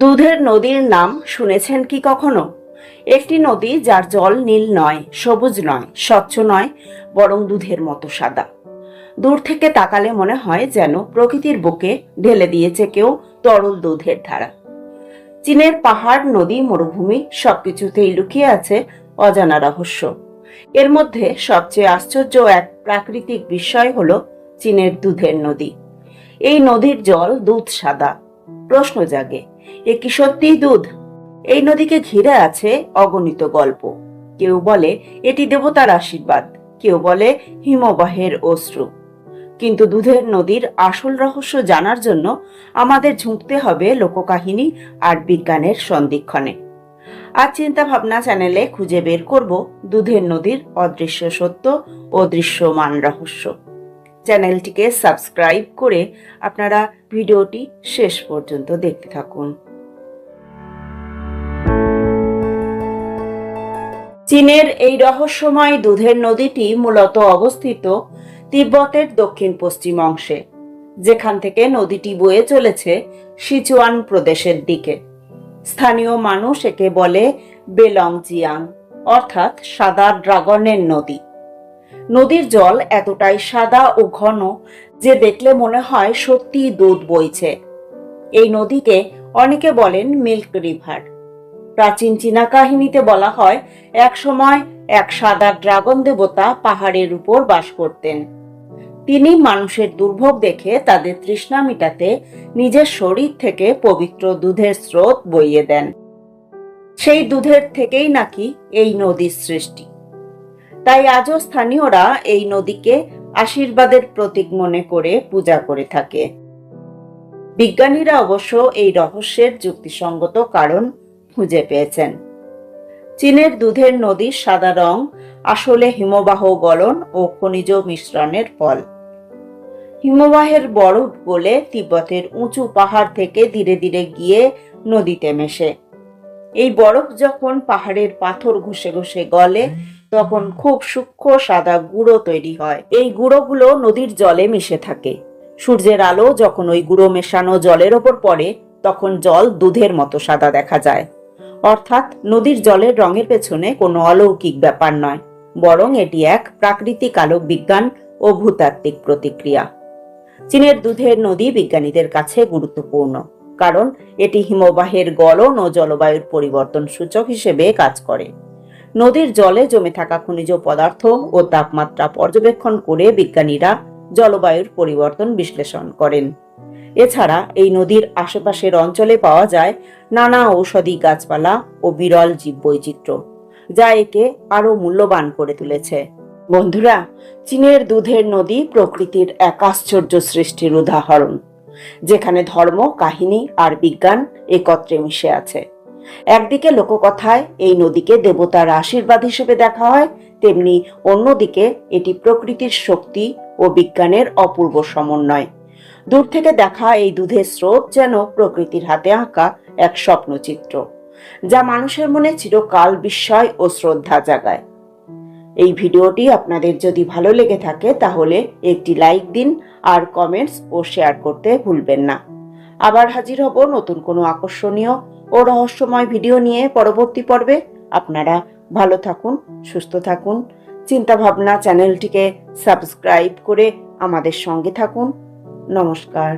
দুধের নদীর নাম শুনেছেন কি কখনো? একটি নদী যার জল নীল নয়, সবুজ নয়, স্বচ্ছ নয়, বরং দুধের মতো সাদা। দূর থেকে তাকালে মনে হয় যেন প্রকৃতির বুকে ঢেলে দিয়েছে কেউ তরল দুধের ধারা। চীনের পাহাড়, নদী, মরুভূমি সবকিছুতেই লুকিয়ে আছে অজানা রহস্য। এর মধ্যে সবচেয়ে আশ্চর্য এক প্রাকৃতিক বিষয় হল চীনের দুধের নদী। এই নদীর জল দুধ সাদা প্রশ্ন জাগে, এ কি সত্যিই দুধ? এই নদীকে ঘিরে আছে অগণিত গল্প। কেউ বলে, এটি দেবতার আশীর্বাদ। কেউ বলে, হিমবাহের অশ্রু। কিন্তু দুধের নদীর আসল রহস্য জানার জন্য আমাদের ঝুঁকতে হবে লোককাহিনী আর বিজ্ঞানের সন্ধিক্ষণে। আজ চিন্তা ভাবনা চ্যানেলে খুঁজে বের করব দুধের নদীর অদৃশ্য সত্য ও দৃশ্যমান রহস্য। চ্যানেলটিকে সাবস্ক্রাইব করে আপনারা ভিডিওটি শেষ পর্যন্ত দেখতে থাকুন। চীনের এই রহস্যময় দুধের নদীটি মূলত অবস্থিত তিব্বতের দক্ষিণ পশ্চিম অংশে, যেখান থেকে নদীটি বয়ে চলেছে সিচুয়ান প্রদেশের দিকে। স্থানীয় মানুষ একে বলে বেলংজিয়াং, অর্থাৎ সাদা ড্রাগনের নদী। নদীর জল এতটাই সাদা ও ঘন যে দেখলে মনে হয় সত্যি দুধ বইছে। এই নদীকে অনেকে বলেন মিল্ক রিভার। প্রাচীন চীনা কাহিনীতে বলা হয় এক সময় এক সাদা ড্রাগন দেবতা পাহাড়ের উপর বাস করতেন। তিনি মানুষের দুর্ভোগ দেখে তাদের তৃষ্ণা মিটাতে নিজের শরীর থেকে পবিত্র দুধের স্রোত বইয়ে দেন। সেই দুধের থেকেই নাকি এই নদীর সৃষ্টি। তাই আজও স্থানীয়রা এই নদীকে আশীর্বাদের প্রতীক মনে করে পূজা করে থাকে। বিজ্ঞানীরা অবশ্য এই রহস্যের যুক্তিসঙ্গত কারণ খুঁজে পেয়েছেন। চীনের দুধের নদীর সাদা রং, আসলে হিমবাহ গলন ও খনিজ মিশ্রণের ফল। হিমবাহের বরফ গলে তিব্বতের উঁচু পাহাড় থেকে ধীরে ধীরে গিয়ে নদীতে মেশে। এই বরফ যখন পাহাড়ের পাথর ঘষে ঘষে গলে তখন খুব সূক্ষ্ম সাদা গুঁড়ো তৈরি হয়। এই গুঁড়োগুলো নদীর জলে মিশে থাকে। সূর্যের আলো যখন ওই গুঁড়ো মেশানো জলের ওপর পড়ে, তখন জল দুধের মতো সাদা দেখা যায়। অর্থাৎ নদীর জলের রঙের পেছনে কোনো অলৌকিক ব্যাপার নয়, বরং এটি এক প্রাকৃতিক আলোক বিজ্ঞান ও ভূতাত্ত্বিক প্রতিক্রিয়া। চীনের দুধের নদী বিজ্ঞানীদের কাছে গুরুত্বপূর্ণ, কারণ এটি হিমবাহের গলন ও জলবায়ুর পরিবর্তন সূচক হিসেবে কাজ করে। নদীর জলে জমে থাকা খনিজ পদার্থ ও তাপমাত্রা পর্যবেক্ষণ করে বিজ্ঞানীরা জলবায়ুর পরিবর্তন বিশ্লেষণ করেন। এছাড়া এই নদীর আশেপাশের অঞ্চলে পাওয়া যায় নানা ঔষধি গাছপালা ও বিরল জীববৈচিত্র্য, যা একে আরও মূল্যবান করে তুলেছে। বন্ধুরা, চীনের দুধের নদী প্রকৃতির এক আশ্চর্য সৃষ্টির উদাহরণ, যেখানে ধর্ম, কাহিনী আর বিজ্ঞান একত্রে মিশে আছে। একদিকে লোককথায় এই নদীকে দেবতার আশীর্বাদ হিসেবে দেখা হয়, তেমনি অন্যদিকে এটি প্রকৃতির শক্তি ও বিজ্ঞানের অপূর্ব সমন্বয়। দূর থেকে দেখা এই দুধের স্রোত যেন প্রকৃতির হাতে আঁকা এক স্বপ্নচিত্র, যা মানুষের মনে চিরকাল বিস্ময় ও শ্রদ্ধা জাগায়। এই ভিডিওটি আপনাদের যদি ভালো লেগে থাকে, তাহলে একটি লাইক দিন আর কমেন্টস ও শেয়ার করতে ভুলবেন না। আবার হাজির হব নতুন কোনো আকর্ষণীয় ও রহস্যময় ভিডিও নিয়ে পরবর্তী পর্বে আপনারা ভালো থাকুন, সুস্থ থাকুন। চিন্তা ভাবনা চ্যানেলটিকে সাবস্ক্রাইব করে আমাদের সঙ্গে থাকুন। নমস্কার।